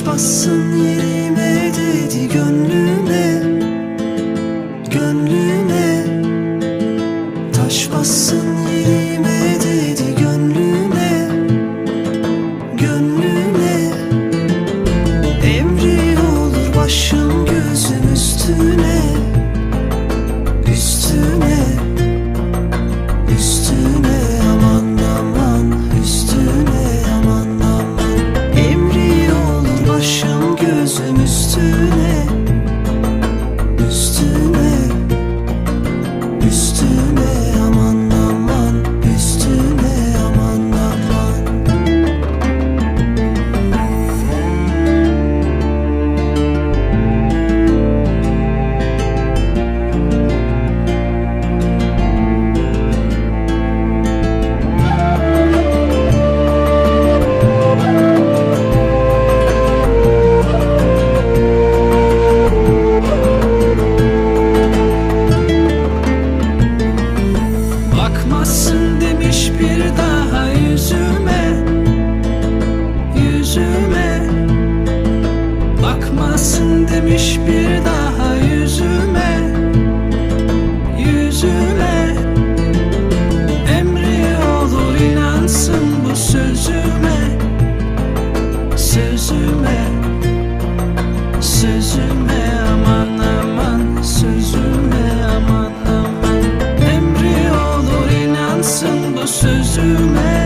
Karışmazsın yerime dedi gönlüme. Güneş bir daha yüzüme Yüzüme. Emri olur inansın bu sözüme Sözüme Sözüme. Aman aman Sözüme aman aman. Emri olur inansın bu sözüme.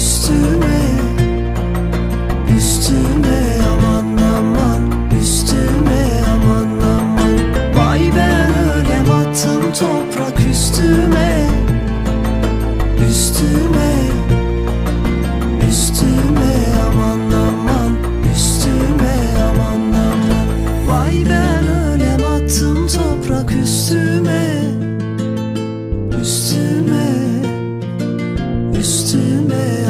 üstüme üstüme aman aman üstüme aman aman. Vay ben öyle battım toprak üstüme üstüme üstüme aman aman üstüme aman aman. Vay ben öyle battım toprak üstüme üstüme üstüme